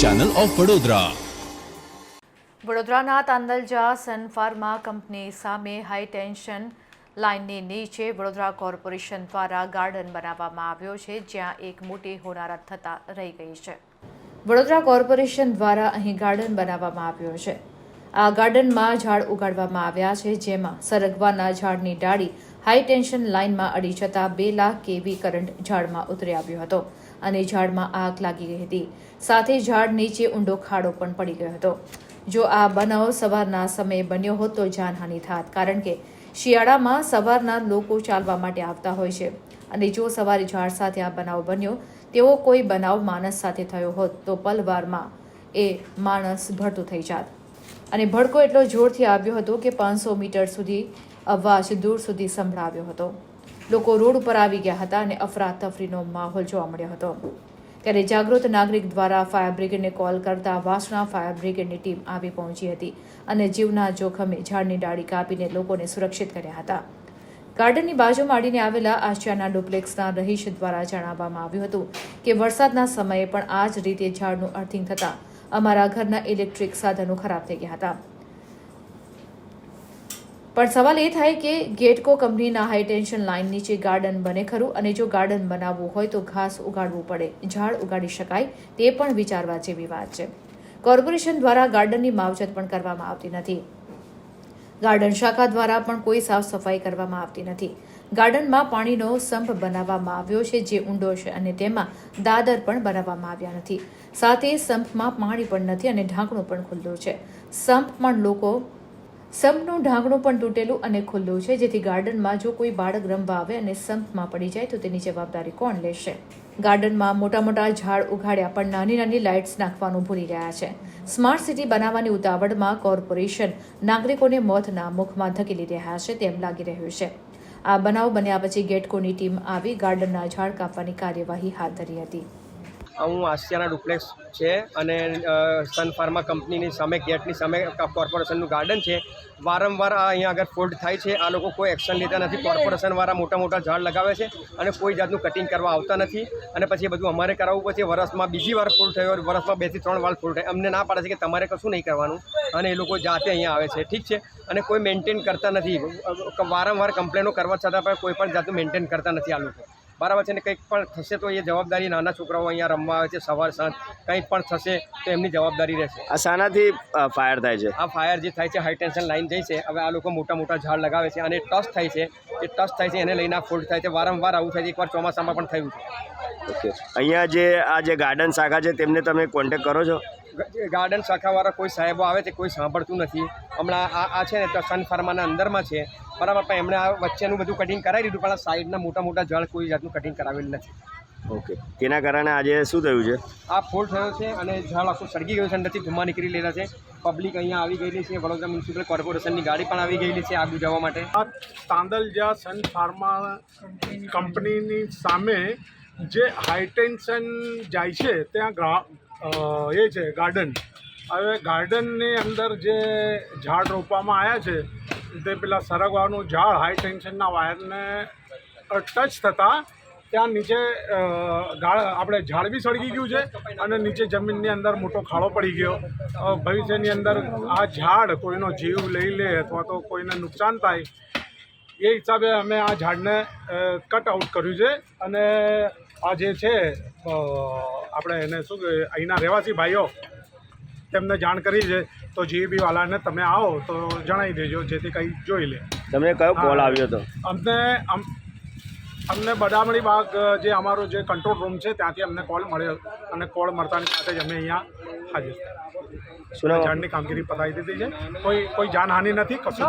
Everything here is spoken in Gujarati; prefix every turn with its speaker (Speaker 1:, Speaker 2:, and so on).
Speaker 1: ચેનલ ઓફ વડોદરા
Speaker 2: વડોદરાના તાંદલજા સન ફાર્મા કંપની સામે હાઈ ટેન્શન લાઇનની નીચે વડોદરા કોર્પોરેશન દ્વારા ગાર્ડન બનાવવામાં આવ્યો છે, જ્યાં એક મોટી હોનારત થતા રહી ગઈ છે. વડોદરા કોર્પોરેશન દ્વારા અહીં ગાર્ડન બનાવવામાં આવ્યો છે. આ ગાર્ડનમાં ઝાડ ઉગાડવામાં આવ્યા છે, જેમાં સરગવાના ઝાડની ડાળી હાઈ ટેન્શન લાઇનમાં અડી જતા બે લાખ કેવી કરંટ ઝાડમાં ઉતરી આવ્યો હતો અને ઝાડમાં આગ લાગી ગઈ હતી. સાથે ઝાડ નીચે ઊંડો ખાડો પણ પડી ગયો હતો. જો આ બનાવ સવારના સમયે બન્યો હોત તો જાનહાનિ થાત, કારણ કે શિયાળામાં સવારના લોકો ચાલવા માટે આવતા હોય છે. અને જો સવારે ઝાડ સાથે આ બનાવ બન્યો તેવો કોઈ બનાવ માણસ સાથે થયો હોત તો પલવારમાં એ માણસ ભળતું થઈ જાત. અને ભડકો એટલો જોરથી આવ્યો હતો કે પાંચસો મીટર સુધી અવાજ દૂર સુધી સંભળાવ્યો હતો. લોકો રોડ ઉપર આવી ગયા હતા અને અફરાતફરીનો માહોલ જોવા મળ્યો હતો. ત્યારે જાગૃત નાગરિક દ્વારા ફાયર બ્રિગેડને કોલ કરતા વાસણા ફાયર બ્રિગેડની ટીમ આવી પહોંચી હતી અને જીવના જોખમે ઝાડની ડાળી કાપીને લોકોને સુરક્ષિત કર્યા હતા. ગાર્ડનની બાજુમાં અડીને આવેલા આશિયાના ડુપ્લેક્સના રહીશ દ્વારા જણાવવામાં આવ્યું હતું કે વરસાદના સમયે પણ આ જ રીતે ઝાડનું અર્થિંગ થતાં અમારા ઘરના ઇલેક્ટ્રિક સાધનો ખરાબ થઈ ગયા હતા. પણ સવાલ એ થાય કે ગેટકો કંપનીના હાઈ ટેન્શન લાઇન નીચે ગાર્ડન બને ખરું અને જો ગાર્ડન બનાવવું હોય તો ઘાસ ઉગાડવું પડે, ઝાડ ઉગાડી શકાય તે પણ વિચારવા જેવી વાત છે. કોર્પોરેશન દ્વારા ગાર્ડનની માવજત પણ કરવામાં આવતી નથી. ગાર્ડન શાખા દ્વારા પણ કોઈ સાફ સફાઈ કરવામાં આવતી નથી. ગાર્ડનમાં પાણીનો સંપ બનાવવામાં આવ્યો છે, જે ઊંડો છે અને તેમાં દાદર પણ બનાવવામાં આવ્યા નથી. સાથે સંપમાં પાણી પણ નથી અને ઢાંકણું પણ ખુલ્લું છે. સંપ પણ લોકો સંપનું ઢાંકણું પણ તૂટેલું અને ખુલ્લું છે, જેથી ગાર્ડનમાં જો કોઈ બાળક રમવા આવે અને સંપમાં પડી જાય, તો તેની જવાબદારી કોણ લેશે? ગાર્ડનમાં મોટા મોટા ઝાડ ઉઘાડ્યા પણ નાની નાની લાઇટ્સ નાખવાનું ભૂલી રહ્યા છે. સ્માર્ટ સિટી બનાવવાની ઉતાવળમાં કોર્પોરેશન નાગરિકોને મોતના મુખમાં ધકેલી રહ્યા છે તેમ લાગી રહ્યું છે. આ બનાવ બન્યા પછી ગેટકોની ટીમ આવી ગાર્ડનના ઝાડ કાપવાની કાર્યવાહી હાથ ધરી હતી.
Speaker 3: હું આસિયાના ડુપ્લેક્સ છે અને સન ફાર્મા કંપનીની સામે, ગેટની સામે કોર્પોરેશનનું ગાર્ડન છે. વારંવાર આ અહીંયા આગળ ફોલ્ટ થાય છે. આ લોકો કોઈ એક્શન લેતા નથી. કોર્પોરેશનવાળા મોટા મોટા ઝાડ લગાવે છે અને કોઈ જાતનું કટિંગ કરવા આવતા નથી. અને પછી એ બધું અમારે કરાવવું પછી વરસમાં બીજી વાર ફોલ્ટ થયો વરસમાં બેથી ત્રણ વાર ફોલ્ટ થાય. અમને ના પાડે છે કે તમારે કશું નહીં કરવાનું. અને એ લોકો જાતે અહીંયા આવે છે. ઠીક છે? અને કોઈ મેન્ટેન કરતા નથી. વારંવાર કમ્પ્લેનો કરવા છતાં પણ કોઈ પણ જાતનું મેન્ટેન કરતા નથી આ લોકો. બરાબર છે ને કંઈક પણ થશે તો એ જવાબદારી નાના છોકરાઓ અહીંયા રમવા આવે છે સવાર સાંજ કંઈક પણ થશે તો એમની જવાબદારી રહેશે.
Speaker 4: આ શાનાથી ફાયર થાય છે?
Speaker 3: આ ફાયર જે થાય છે હાઈ ટેન્શન લાઈન જાય છે હવે આ લોકો મોટા મોટા ઝાડ લગાવે છે અને ટચ થાય છે એ ટચ થાય છે એને લઈને આ ફોલ્ટ થાય છે વારંવાર આવું થાય છે એકવાર ચોમાસામાં પણ થયું છે.
Speaker 4: ઓકે. અહીંયા જે આ જે ગાર્ડન શાખા છે તેમને તમે કોન્ટેક કરો છો?
Speaker 3: ગાર્ડન શાખાવાળા કોઈ સાહેબો આવે છે કોઈ સાંભળતું નથી. હમણાં આ આ છે ને તો સન ફાર્માના અંદરમાં છે. બરાબર પણ એમણે આ વચ્ચેનું બધું કટિંગ કરાવી દીધું પણ આ સાઈડના મોટા મોટા ઝાડ કોઈ જાતનું કટિંગ કરાવેલું નથી.
Speaker 4: ઓકે. તેના કારણે આજે શું થયું છે?
Speaker 3: આ ફોલ થયો છે અને ઝાડ આખું સળગી ગયું છે અંદરથી ધુમા નીકળી લેલા છે. પબ્લિક અહીંયા આવી ગયેલી છે વડોદરા મ્યુનિસિપલ કોર્પોરેશનની ગાડી પણ આવી ગયેલી છે આગ જવા માટે.
Speaker 5: આ તાંદલજા સન ફાર્મા કંપનીની સામે જે હાઈટેન્શન જાય છે ત્યાં એ છે ગાર્ડન હવે ગાર્ડનની અંદર જે ઝાડ રોપવામાં આવ્યા છે, તે પેલા સરગવાનું ઝાડ હાઈ ટેન્શનના વાયરને ટચ થતાં ત્યાં નીચે આપણે ઝાડ બી સળગી ગયું છે અને નીચે જમીનની અંદર મોટો ખાડો પડી ગયો. ભવિષ્યની અંદર આ ઝાડ કોઈનો જીવ લઈ લે અથવા તો કોઈને નુકસાન થાય એ હિસાબે અમે આ ઝાડને કટ આઉટ કર્યું છે. અને આ જે છે આપણે એને શું કહે અહીંના રહેવાસી ભાઈઓ તેમને જાણ કરી છે. તો જીઈબી વાલાને તમે આવો તો જણાવી દેજો જેથી કંઈ જોઈ લે.
Speaker 4: તમને કયો કોલ આવ્યો હતો?
Speaker 5: અમને અમ અમને બદામણી બાગ જે અમારો જે કંટ્રોલ રૂમ છે ત્યાંથી અમને કોલ મળ્યો. અને કોલ મળતાની સાથે જ અમે અહીંયા હાજર. ઝાડની કામગીરી પતાવી દીધી છે. કોઈ કોઈ જાનહાનિ નથી કશું